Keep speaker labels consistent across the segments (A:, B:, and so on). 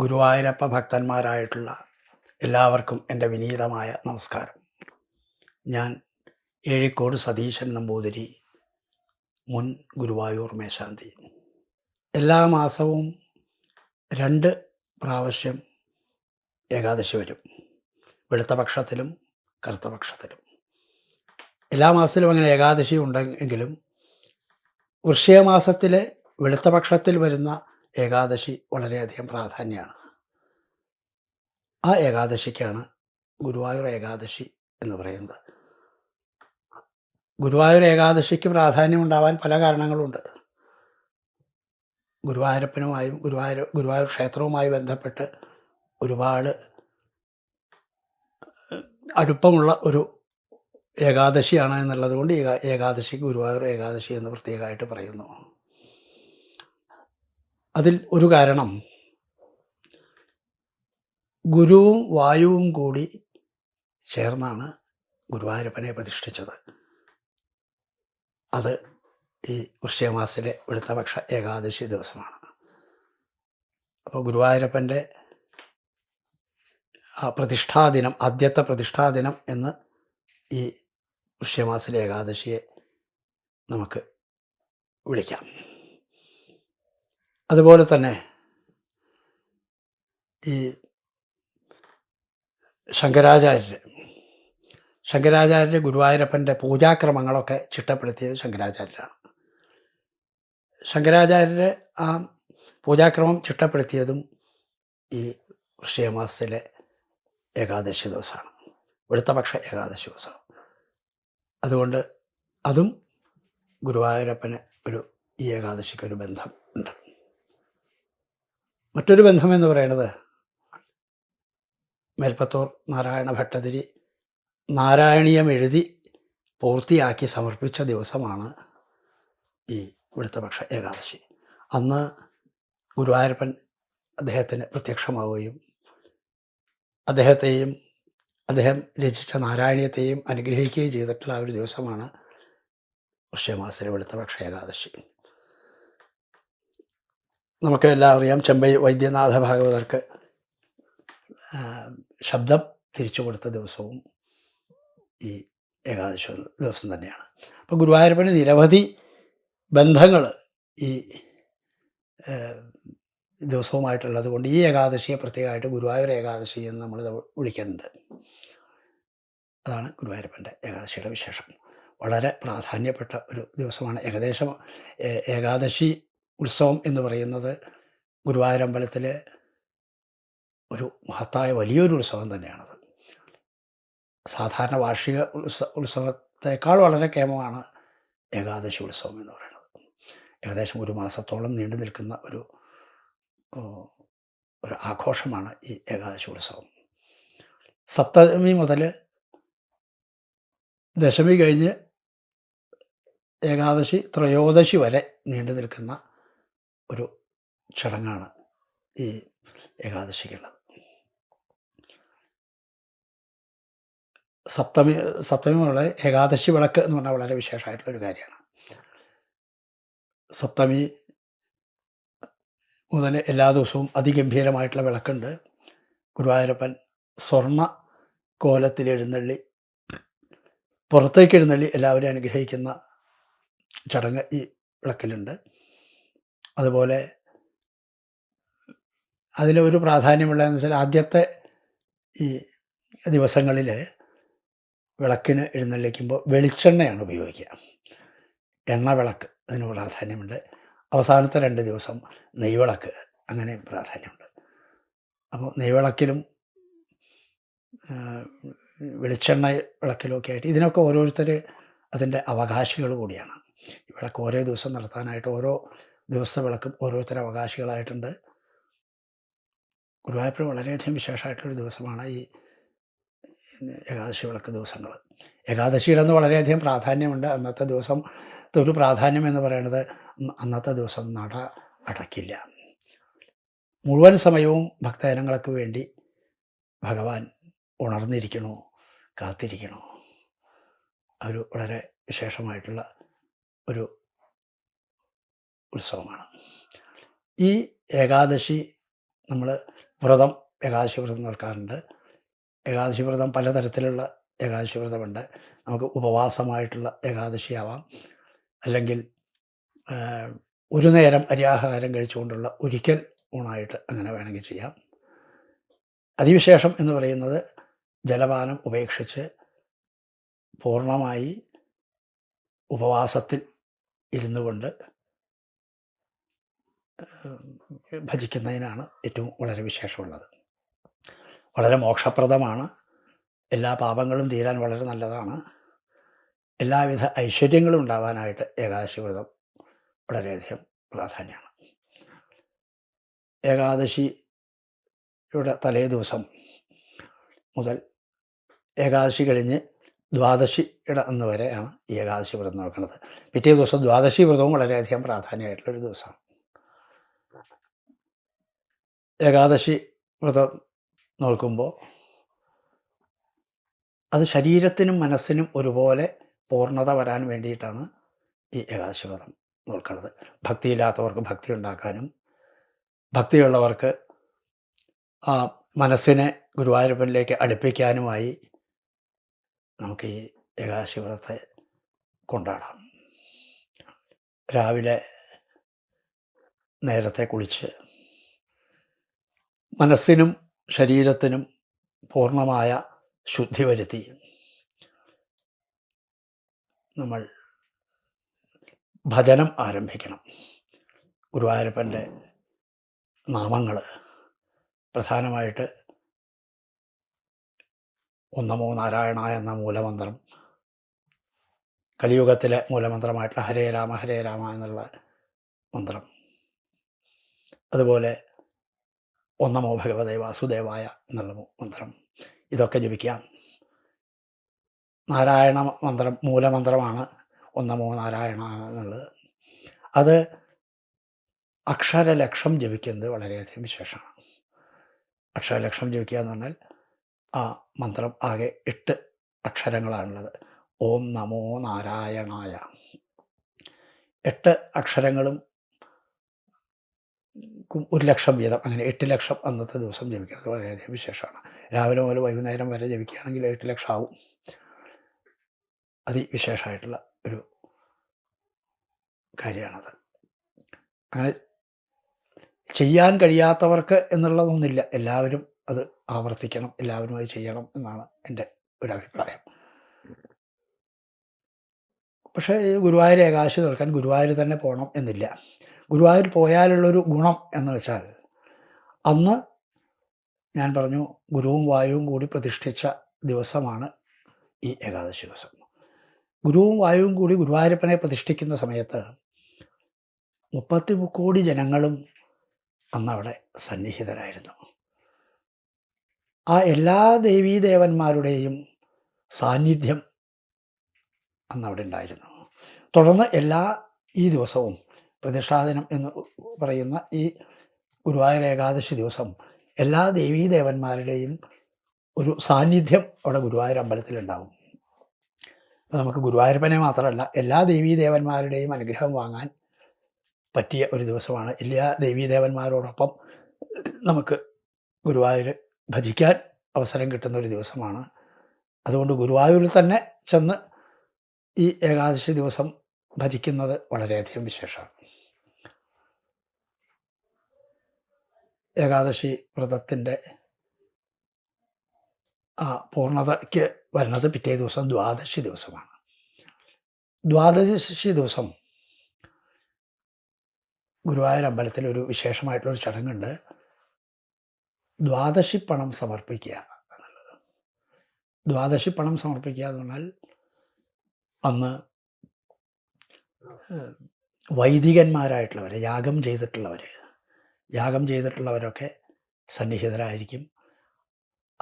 A: ഗുരുവായൂരപ്പ ഭക്തന്മാരായിട്ടുള്ള എല്ലാവർക്കും എന്റെ വിനീതമായ നമസ്കാരം. ഞാൻ ഏഴിക്കോട് സതീശൻ നമ്പൂതിരി മുൻ ഗുരുവായൂർ മേശാന്തി. എല്ലാ മാസവും രണ്ട് പ്രാവശ്യം ഏകാദശി വരും. വെളുത്ത പക്ഷത്തിലും കറുത്ത പക്ഷത്തിലും. എല്ലാ മാസത്തിലും അങ്ങനെ ഏകാദശി ഉണ്ടെങ്കിലും വൃഷ്യമാസത്തിലെ വെളുത്ത പക്ഷത്തിൽ വരുന്ന ഏകാദശി വളരെയധികം പ്രാധാന്യമാണ്. ആ ഏകാദശിക്കാണ് ഗുരുവായൂർ ഏകാദശി എന്ന് പറയുന്നത്. ഗുരുവായൂർ ഏകാദശിക്ക് പ്രാധാന്യം ഉണ്ടാവാൻ പല കാരണങ്ങളുണ്ട്. ഗുരുവായൂരപ്പനുമായും ഗുരുവായൂർ ഗുരുവായൂർ ക്ഷേത്രവുമായി ബന്ധപ്പെട്ട് ഒരുപാട് അടുപ്പമുള്ള ഒരു ഏകാദശിയാണ് എന്നുള്ളത് കൊണ്ട് ഏകാദശി ഗുരുവായൂർ ഏകാദശി എന്ന് പ്രത്യേകമായിട്ട് പറയുന്നു. അതിൽ ഒരു കാരണം. ഗുരുവും വായുവും കൂടി ചേർന്നാണ് ഗുരുവായൂരപ്പനെ പ്രതിഷ്ഠിച്ചത്. അത് ഈ വൃശ്ചികമാസത്തിലെ വെളുത്തപക്ഷ ഏകാദശി ദിവസമാണ്. അപ്പോൾ ഗുരുവായൂരപ്പന്റെ ആ പ്രതിഷ്ഠാദിനം ആദ്യത്തെ പ്രതിഷ്ഠാദിനം എന്ന് ഈ വൃശ്യമാസിലെ ഏകാദശിയെ നമുക്ക് വിളിക്കാം. അതുപോലെ തന്നെ ഈ ശങ്കരാചാര്യർ ശങ്കരാചാര്യർ ഗുരുവായൂരപ്പന്റെ പൂജാക്രമങ്ങളൊക്കെ ചിട്ടപ്പെടുത്തിയത് ശങ്കരാചാര്യരാണ്. ശങ്കരാചാര്യർ ആ പൂജാക്രമം ചിട്ടപ്പെടുത്തിയതും ഈ വൃശ്ചികമാസത്തിലെ ഏകാദശി ദിവസമാണ്. വെളുത്തപക്ഷ ഏകാദശി ദിവസമാണ് അതുകൊണ്ട് അതും ഗുരുവായൂരപ്പന് ഒരു ഈ ഏകാദശിക്കൊരു ബന്ധം. മറ്റൊരു ബന്ധം എന്ന് പറയുന്നത് മേൽപ്പത്തൂർ നാരായണ ഭട്ടതിരി നാരായണീയം എഴുതി പൂർത്തിയാക്കി സമർപ്പിച്ച ദിവസമാണ് ഈ വെളുത്തപക്ഷ ഏകാദശി. അന്ന് ഗുരുവായൂരപ്പൻ അദ്ദേഹത്തിന് പ്രത്യക്ഷമാവുകയും അദ്ദേഹത്തെയും അദ്ദേഹം രചിച്ച നാരായണീയത്തെയും അനുഗ്രഹിക്കുകയും ചെയ്തിട്ടുള്ള ഒരു ദിവസമാണ് വൃശ്യമാസിലെ വെളുത്തപക്ഷ ഏകാദശി. നമുക്ക് എല്ലാം അറിയാം. ചെമ്പൈ വൈദ്യനാഥ ഭാഗവതർക്ക് ശബ്ദം തിരിച്ചു കൊടുത്ത ദിവസവും ഈ ഏകാദശ ദിവസം തന്നെയാണ്. അപ്പോൾ ഗുരുവായൂരപ്പന് നിരവധി ബന്ധങ്ങൾ ഈ ദിവസവുമായിട്ടുള്ളത് കൊണ്ട് ഈ ഏകാദശിയെ പ്രത്യേകമായിട്ട് ഗുരുവായൂർ ഏകാദശി എന്ന് നമ്മൾ വിളിക്കുന്നുണ്ട്. അതാണ് ഗുരുവായൂരപ്പന്റെ ഏകാദശിയുടെ വിശേഷം. വളരെ പ്രാധാന്യപ്പെട്ട ഒരു ദിവസമാണ്. ഏകദേശം ഏകാദശി ഉത്സവം എന്ന് പറയുന്നത് ഗുരുവായൂരമ്പലത്തിലെ ഒരു മഹത്തായ വലിയൊരു ഉത്സവം തന്നെയാണത്. സാധാരണ വാർഷിക ഉത്സവ ഉത്സവത്തെക്കാൾ വളരെ കേമമാണ് ഏകാദശി ഉത്സവം എന്ന് പറയുന്നത്. ഏകദേശം ഒരു മാസത്തോളം നീണ്ടു നിൽക്കുന്ന ഒരു ഒരു ആഘോഷമാണ് ഈ ഏകാദശി ഉത്സവം. സപ്തമി മുതൽ ദശമി കഴിഞ്ഞ് ഏകാദശി ത്രയോദശി വരെ നീണ്ടു നിൽക്കുന്ന ഒരു ചടങ്ങാണ് ഈ ഏകാദശിക്കുള്ളത് സപ്തമി സപ്തമി ഏകാദശി വിളക്ക് എന്ന് പറഞ്ഞാൽ വളരെ വിശേഷമായിട്ടുള്ളൊരു കാര്യമാണ്. സപ്തമി മുതൽ എല്ലാ ദിവസവും അതിഗംഭീരമായിട്ടുള്ള വിളക്കുണ്ട്. ഗുരുവായൂരപ്പൻ സ്വർണ കോലത്തിൽ എഴുന്നള്ളി പുറത്തേക്ക് എഴുന്നള്ളി എല്ലാവരെയും അനുഗ്രഹിക്കുന്ന ചടങ്ങ് ഈ വിളക്കിലുണ്ട്. അതുപോലെ അതിലൊരു പ്രാധാന്യമുള്ളതെന്ന് വെച്ചാൽ ആദ്യത്തെ ഈ ദിവസങ്ങളിൽ വിളക്കിന് എഴുന്നള്ളിക്കുമ്പോൾ വെളിച്ചെണ്ണയാണ് ഉപയോഗിക്കുക. എണ്ണ വിളക്ക് അതിന് പ്രാധാന്യമുണ്ട്. അവസാനത്തെ രണ്ട് ദിവസം നെയ്വിളക്ക് അങ്ങനെ പ്രാധാന്യമുണ്ട്. അപ്പോൾ നെയ്വിളക്കിലും വെളിച്ചെണ്ണ വിളക്കിലും ഒക്കെ ആയിട്ട് ഇതിനൊക്കെ ഓരോരുത്തർ അതിന്റെ അവകാശികൾ കൂടിയാണ്. വിളക്ക് ഓരോ ദിവസം നടത്താനായിട്ട് ഓരോ ദിവസത്തെ വിളക്കും ഓരോരുത്തർ അവകാശികളായിട്ടുണ്ട്. ഗുരുവായൂർ വളരെയധികം വിശേഷമായിട്ടുള്ളൊരു ദിവസമാണ് ഈ ഏകാദശി വിളക്ക് ദിവസങ്ങൾ ഏകാദശിയുടെ അന്ന് വളരെയധികം പ്രാധാന്യമുണ്ട്. അന്നത്തെ ദിവസം ഒരു പ്രാധാന്യം എന്ന് പറയുന്നത് അന്നത്തെ ദിവസം നട അടയ്ക്കില്ല മുഴുവൻ സമയവും ഭക്തജനങ്ങൾക്ക് വേണ്ടി ഭഗവാൻ ഉണർന്നിരിക്കണോ കാത്തിരിക്കണോ? ഒരു വളരെ വിശേഷമായിട്ടുള്ള ഒരു ഉത്സവമാണ്. ഈ ഏകാദശി നമ്മൾ വ്രതം ഏകാദശി വ്രതം നോക്കാറുണ്ട് ഏകാദശി വ്രതം പലതരത്തിലുള്ള ഏകാദശി വ്രതമുണ്ട്. നമുക്ക് ഉപവാസമായിട്ടുള്ള ഏകാദശിയാവാം. അല്ലെങ്കിൽ ഒരു നേരം അരിയാഹാരം കഴിച്ചുകൊണ്ടുള്ള ഒരിക്കൽ ഊണായിട്ട് അങ്ങനെ വേണമെങ്കിൽ ചെയ്യാം. അതിവിശേഷം എന്ന് പറയുന്നത് ജലപാനം ഉപേക്ഷിച്ച് പൂർണമായി ഉപവാസത്തിൽ ഇരുന്നു കൊണ്ട് ഭജിക്കുന്നതിനാണ് ഏറ്റവും വളരെ വിശേഷമുള്ളത്. വളരെ മോക്ഷപ്രദമാണ്. എല്ലാ പാപങ്ങളും തീരാൻ വളരെ നല്ലതാണ്. എല്ലാവിധ ഐശ്വര്യങ്ങളും ഉണ്ടാവാനായിട്ട് ഏകാദശി വ്രതം വളരെയധികം പ്രാധാന്യമാണ്. ഏകാദശിയുടെ തലേ ദിവസം മുതൽ ഏകാദശി കഴിഞ്ഞ് ദ്വാദശിയുടെ അന്ന് വരെയാണ് ഈ ഏകാദശി വ്രതം നടക്കുന്നത്. പിറ്റേ ദിവസം ദ്വാദശി വ്രതവും വളരെയധികം പ്രാധാന്യമായിട്ടുള്ളൊരു ദിവസമാണ്. ഏകാദശി വ്രതം നോക്കുമ്പോൾ അത് ശരീരത്തിനും മനസ്സിനും ഒരുപോലെ പൂർണത വരാൻ വേണ്ടിയിട്ടാണ് ഈ ഏകാദശി വ്രതം നോക്കുന്നത് ഭക്തിയില്ലാത്തവർക്ക് ഭക്തി ഉണ്ടാക്കാനും ഭക്തിയുള്ളവർക്ക് മനസ്സിനെ ഗുരുവായൂരപ്പനിലേക്ക് അടുപ്പിക്കാനുമായി നമുക്ക് ഈ ഏകാദശി വ്രതത്തെ കൊണ്ടാടാം. രാവിലെ നേരത്തെ കുളിച്ച് മനസ്സിനും ശരീരത്തിനും പൂർണമായ ശുദ്ധി വരുത്തി. നമ്മൾ ഭജനം ആരംഭിക്കണം. ഗുരുവായൂരപ്പന്റെ നാമങ്ങൾ പ്രധാനമായിട്ട് ഒന്നമോ നാരായണ എന്ന മൂലമന്ത്രം കലിയുഗത്തിലെ മൂലമന്ത്രമായിട്ടുള്ള ഹരേ രാമ ഹരേ രാമ എന്നുള്ള മന്ത്രം. അതുപോലെ ഒന്നമോ ഭഗവതേ വാസുദേവായ എന്നുള്ള മന്ത്രം. ഇതൊക്കെ ജപിക്കാം. നാരായണ മന്ത്രം മൂലമന്ത്രമാണ് ഒന്നമോ നാരായണ എന്നുള്ളത്. അത് അക്ഷരലക്ഷം ജപിക്കുന്നത് വളരെയധികം വിശേഷമാണ്. അക്ഷരലക്ഷം ജപിക്കുക എന്ന് പറഞ്ഞാൽ ആ മന്ത്രം ആകെ എട്ട് അക്ഷരങ്ങളാണുള്ളത്. ഓം നമോ നാരായണായ. എട്ട് അക്ഷരങ്ങളും ഒരു ലക്ഷം വീതം അങ്ങനെ എട്ട് ലക്ഷം അന്നത്തെ ദിവസം ജപിക്കുന്നത് വളരെയധികം വിശേഷമാണ്. രാവിലെ മുതൽ വൈകുന്നേരം വരെ ജപിക്കുകയാണെങ്കിൽ എട്ട് ലക്ഷം ആവും. അതിവിശേഷമായിട്ടുള്ള ഒരു കാര്യമാണത്. അങ്ങനെ ചെയ്യാൻ കഴിയാത്തവർക്ക് എന്നുള്ളതൊന്നുമില്ല. എല്ലാവരും അത് ആവർത്തിക്കണം എല്ലാവരും അത് ചെയ്യണം എന്നാണ് എന്റെ ഒരു അഭിപ്രായം. പക്ഷേ ഗുരുവായൂർ ഏകാദശി തീർക്കാൻ ഗുരുവായൂർ തന്നെ പോകണം എന്നില്ല. ഗുരുവായൂർ പോയാലുള്ളൊരു ഗുണം എന്ന് വെച്ചാൽ അന്ന് ഞാൻ പറഞ്ഞു ഗുരുവും വായുവും കൂടി പ്രതിഷ്ഠിച്ച ദിവസമാണ് ഈ ഏകാദശി ദിവസം. ഗുരുവും വായുവും കൂടി ഗുരുവായൂരപ്പനെ പ്രതിഷ്ഠിക്കുന്ന സമയത്ത് മുപ്പത്തി കോടി ജനങ്ങളും അന്നവിടെ സന്നിഹിതരായിരുന്നു. ആ എല്ലാ ദേവീദേവന്മാരുടെയും സാന്നിധ്യം അന്നവിടെ ഉണ്ടായിരുന്നു. തുടർന്ന് എല്ലാ ഈ ദിവസവും പ്രതിഷ്ഠാദിനം എന്ന് പറയുന്ന ഈ ഗുരുവായൂർ ഏകാദശി ദിവസം എല്ലാ ദേവീദേവന്മാരുടെയും ഒരു സാന്നിധ്യം അവിടെ ഗുരുവായൂർ അമ്പലത്തിലുണ്ടാവും നമുക്ക് ഗുരുവായൂരപ്പനെ മാത്രമല്ല എല്ലാ ദേവീദേവന്മാരുടെയും അനുഗ്രഹം വാങ്ങാൻ പറ്റിയ ഒരു ദിവസമാണ്. എല്ലാ ദേവീദേവന്മാരോടൊപ്പം നമുക്ക് ഗുരുവായൂർ ഭജിക്കാൻ അവസരം കിട്ടുന്ന ഒരു ദിവസമാണ്. അതുകൊണ്ട് ഗുരുവായൂരിൽ തന്നെ ചെന്ന് ഈ ഏകാദശി ദിവസം ഭജിക്കുന്നത് വളരെയധികം വിശേഷമാണ്. ഏകാദശി വ്രതത്തിന്റെ ആ പൂർണതയ്ക്ക് വരുന്നത് പിറ്റേ ദിവസം ദ്വാദശി ദിവസമാണ്. ദ്വാദശി ദിവസം ഗുരുവായൂർ അമ്പലത്തിൽ ഒരു വിശേഷമായിട്ടുള്ളൊരു ചടങ്ങുണ്ട്. ദ്വാദശി പണം സമർപ്പിക്കുക എന്നുള്ളത്. ദ്വാദശി പണം സമർപ്പിക്കുക എന്ന് പറഞ്ഞാൽ അന്ന് വൈദികന്മാരായിട്ടുള്ളവർ യാഗം ചെയ്തിട്ടുള്ളവർ യാഗം ചെയ്തിട്ടുള്ളവരൊക്കെ സന്നിഹിതരായിരിക്കും.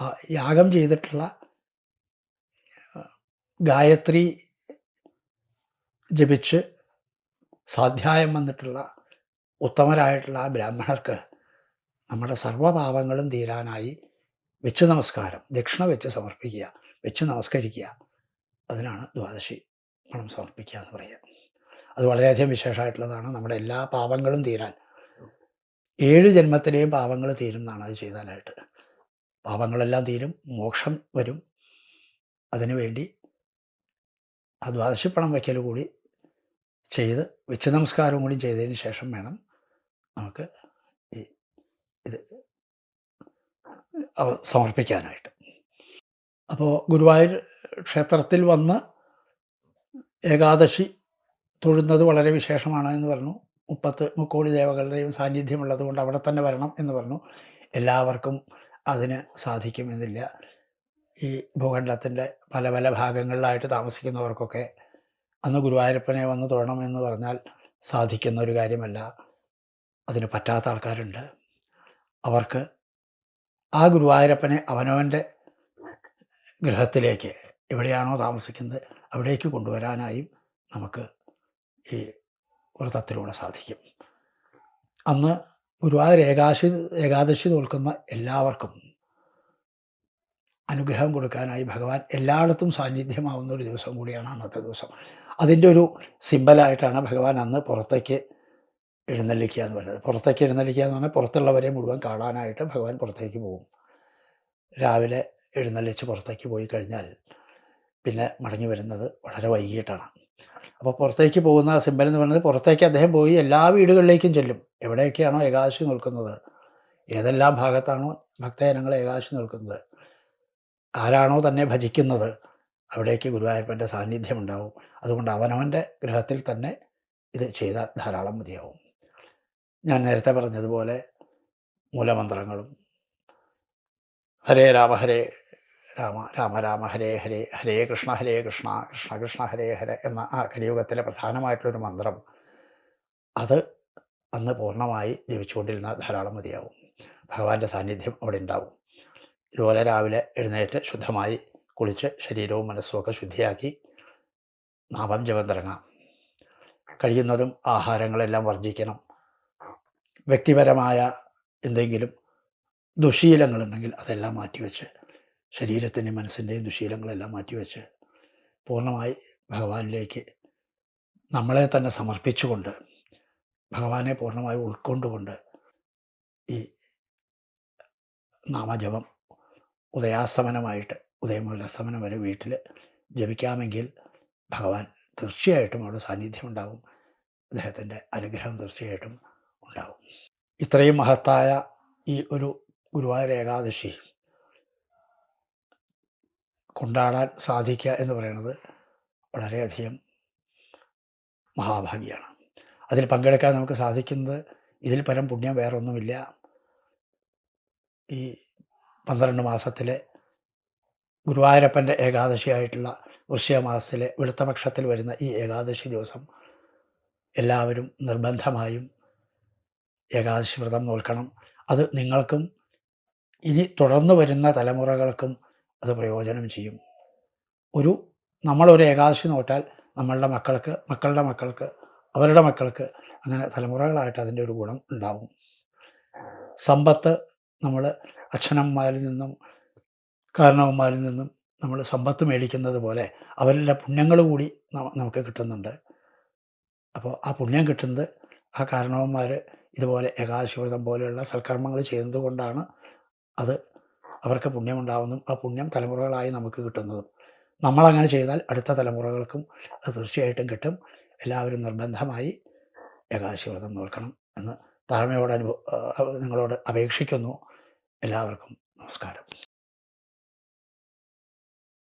A: ആ യാഗം ചെയ്തിട്ടുള്ള ഗായത്രി ജപിച്ച് സ്വാധ്യായം വന്നിട്ടുള്ള ഉത്തമരായിട്ടുള്ള ആ ബ്രാഹ്മണർക്ക് നമ്മുടെ സർവപാപങ്ങളും തീരാനായി വെച്ച് നമസ്കാരം ദക്ഷിണ വെച്ച് സമർപ്പിക്കുക വെച്ച് നമസ്കരിക്കുക. അതിനാണ് ദ്വാദശി പണം സമർപ്പിക്കുക എന്ന് പറയുക. അത് വളരെയധികം വിശേഷമായിട്ടുള്ളതാണ്. നമ്മുടെ എല്ലാ പാപങ്ങളും തീരാൻ ഏഴ് ജന്മത്തിലെയും പാപങ്ങൾ തീരും എന്നാണ് അത് ചെയ്താലായിട്ട്. പാപങ്ങളെല്ലാം തീരും മോക്ഷം വരും. അതിനുവേണ്ടി ആ ദ്വാദശിപ്പണം വയ്ക്കൽ കൂടി ചെയ്ത് വെച്ച് നമസ്കാരവും കൂടി ചെയ്തതിന് ശേഷം വേണം നമുക്ക് ഈ ഇത് സമർപ്പിക്കാനായിട്ട്. അപ്പോൾ ഗുരുവായൂർ ക്ഷേത്രത്തിൽ വന്ന് ഏകാദശി തൊഴുന്നത് വളരെ വിശേഷമാണ് എന്ന് പറഞ്ഞു. മുപ്പത്ത് മുക്കോടി ദേവകളുടെയും സാന്നിധ്യമുള്ളത് കൊണ്ട് അവിടെ തന്നെ വരണം എന്ന് പറഞ്ഞു. എല്ലാവർക്കും അതിന് സാധിക്കുമെന്നില്ല. ഈ ഭൂഖണ്ഡത്തിന്റെ പല പല ഭാഗങ്ങളിലായിട്ട് താമസിക്കുന്നവർക്കൊക്കെ അന്ന് ഗുരുവായൂരപ്പനെ വന്ന് തൊഴണം എന്ന് പറഞ്ഞാൽ സാധിക്കുന്ന ഒരു കാര്യമല്ല. അതിന് പറ്റാത്ത ആൾക്കാരുണ്ട്. അവർക്ക് ആ ഗുരുവായൂരപ്പനെ അവനവന്റെ ഗൃഹത്തിലേക്ക് എവിടെയാണോ താമസിക്കുന്നത് അവിടേക്ക് കൊണ്ടുവരാനായും നമുക്ക് ഈ വ്രതത്തിലൂടെ സാധിക്കും. അന്ന് ഗുരുവായൂർ ഏകാശി ഏകാദശി തോൽക്കുന്ന എല്ലാവർക്കും അനുഗ്രഹം കൊടുക്കാനായി ഭഗവാൻ എല്ലായിടത്തും സാന്നിധ്യമാവുന്ന ഒരു ദിവസം കൂടിയാണ് അന്നത്തെ ദിവസം. അതിന്റെ ഒരു സിമ്പലായിട്ടാണ് ഭഗവാൻ അന്ന് പുറത്തേക്ക് എഴുന്നള്ളിക്കുക എന്ന് പറയുന്നത്. പുറത്തേക്ക് എഴുന്നള്ളിക്കുക എന്ന് പറഞ്ഞാൽ പുറത്തുള്ളവരെ മുഴുവൻ കാണാനായിട്ട് ഭഗവാൻ പുറത്തേക്ക് പോകും. രാവിലെ എഴുന്നള്ളിച്ച് പുറത്തേക്ക് പോയി കഴിഞ്ഞാൽ പിന്നെ മടങ്ങി വരുന്നത് വളരെ വൈകിട്ടാണ്. അപ്പോൾ പുറത്തേക്ക് പോകുന്ന സിംബൽ എന്ന് പറയുന്നത് പുറത്തേക്ക് അദ്ദേഹം പോയി എല്ലാ വീടുകളിലേക്കും ചെല്ലും. എവിടെയൊക്കെയാണോ ഏകാദശി നിൽക്കുന്നത്? ഏതെല്ലാം ഭാഗത്താണോ ഭക്തജനങ്ങൾ ഏകാദശി നിൽക്കുന്നത്? ആരാണോ തന്നെ ഭജിക്കുന്നത്? അവിടേക്ക് ഗുരുവായൂരപ്പന്റെ സാന്നിധ്യം ഉണ്ടാവും അതുകൊണ്ട് അവനവന്റെ ഗൃഹത്തിൽ തന്നെ ഇത് ചെയ്താൽ ധാരാളം മതിയാവും. ഞാൻ നേരത്തെ പറഞ്ഞതുപോലെ മൂലമന്ത്രങ്ങളും ഹരേ രാമ ഹരേ രാമ രാമ രാമ ഹരേ ഹരേ ഹരേ കൃഷ്ണ ഹരേ കൃഷ്ണ കൃഷ്ണ കൃഷ്ണ ഹരേ ഹര എന്ന ആ കലിയുഗത്തിലെ പ്രധാനമായിട്ടുള്ളൊരു മന്ത്രം. അത് അന്ന് പൂർണമായി ജപിച്ചുകൊണ്ടിരുന്ന ധാരാളം മതിയാവും. ഭഗവാന്റെ സാന്നിധ്യം അവിടെ ഉണ്ടാവും ഇതുപോലെ രാവിലെ എഴുന്നേറ്റ് ശുദ്ധമായി കുളിച്ച് ശരീരവും മനസ്സും ഒക്കെ ശുദ്ധിയാക്കി നാമം ജപം തുടങ്ങാം. കഴിയുന്നതും ആഹാരങ്ങളെല്ലാം വർജിക്കണം വ്യക്തിപരമായ എന്തെങ്കിലും ദുശീലങ്ങളുണ്ടെങ്കിൽ അതെല്ലാം മാറ്റിവെച്ച് ശരീരത്തിന്റെയും മനസ്സിന്റെയും ദുശീലങ്ങളെല്ലാം മാറ്റിവെച്ച് പൂർണമായി ഭഗവാനിലേക്ക് നമ്മളെ തന്നെ സമർപ്പിച്ചുകൊണ്ട് ഭഗവാനെ പൂർണമായി ഉൾക്കൊണ്ടുകൊണ്ട് ഈ നാമജപം ഉദയാസ്തമനമായിട്ട് ഉദയം മുതൽ വരെ വീട്ടിൽ ജപിക്കാമെങ്കിൽ ഭഗവാൻ തീർച്ചയായിട്ടും അവിടെ സാന്നിധ്യം ഉണ്ടാവും. അദ്ദേഹത്തിന്റെ അനുഗ്രഹം തീർച്ചയായിട്ടും ഉണ്ടാവും. ഇത്രയും മഹത്തായ ഈ ഒരു ഗുരുവായൂർ ഏകാദശി കൊണ്ടാടാൻ സാധിക്കുക എന്ന് പറയുന്നത് വളരെയധികം മഹാഭാഗ്യമാണ്. അതിൽ പങ്കെടുക്കാൻ നമുക്ക് സാധിക്കുന്നത് ഇതിൽ പരം പുണ്യം വേറൊന്നുമില്ല. ഈ പന്ത്രണ്ട് മാസത്തിലെ ഗുരുവായൂരപ്പന്റെ ഏകാദശിയായിട്ടുള്ള വൃശ്ചിക മാസത്തിലെ വെളുത്തപക്ഷത്തിൽ വരുന്ന ഈ ഏകാദശി ദിവസം എല്ലാവരും നിർബന്ധമായും ഏകാദശി വ്രതം നോൽക്കണം. അത് നിങ്ങൾക്കും ഇനി തുടർന്ന് വരുന്ന തലമുറകൾക്കും അത് പ്രയോജനം ചെയ്യും. ഒരു നമ്മളൊരു ഏകാദശി നോറ്റാൽ നമ്മളുടെ മക്കൾക്ക് മക്കളുടെ മക്കൾക്ക് അവരുടെ മക്കൾക്ക് അങ്ങനെ തലമുറകളായിട്ട് അതിന്റെ ഒരു ഗുണം ഉണ്ടാവും. സമ്പത്ത് നമ്മൾ അച്ഛനമ്മമാരിൽ നിന്നും കാരണവന്മാരിൽ നിന്നും നമ്മൾ സമ്പത്ത് മേടിക്കുന്നത് പോലെ അവരുടെ പുണ്യങ്ങൾ കൂടി നമുക്ക് കിട്ടുന്നുണ്ട്. അപ്പോൾ ആ പുണ്യം കിട്ടുന്നത് ആ കാരണവന്മാർ ഇതുപോലെ ഏകാദശി വ്രതം പോലെയുള്ള സൽക്കർമ്മങ്ങൾ ചെയ്യുന്നത് കൊണ്ടാണ് അത് അവർക്ക് പുണ്യമുണ്ടാവുന്നതും ആ പുണ്യം തലമുറകളായി നമുക്ക് കിട്ടുന്നതും. നമ്മളങ്ങനെ ചെയ്താൽ അടുത്ത തലമുറകൾക്കും അത് തീർച്ചയായിട്ടും കിട്ടും. എല്ലാവരും നിർബന്ധമായി ഏകാദശി വ്രതം നോക്കണം എന്ന് താഴ്മയോട് അനുഭവ നിങ്ങളോട് അപേക്ഷിക്കുന്നു. എല്ലാവർക്കും നമസ്കാരം.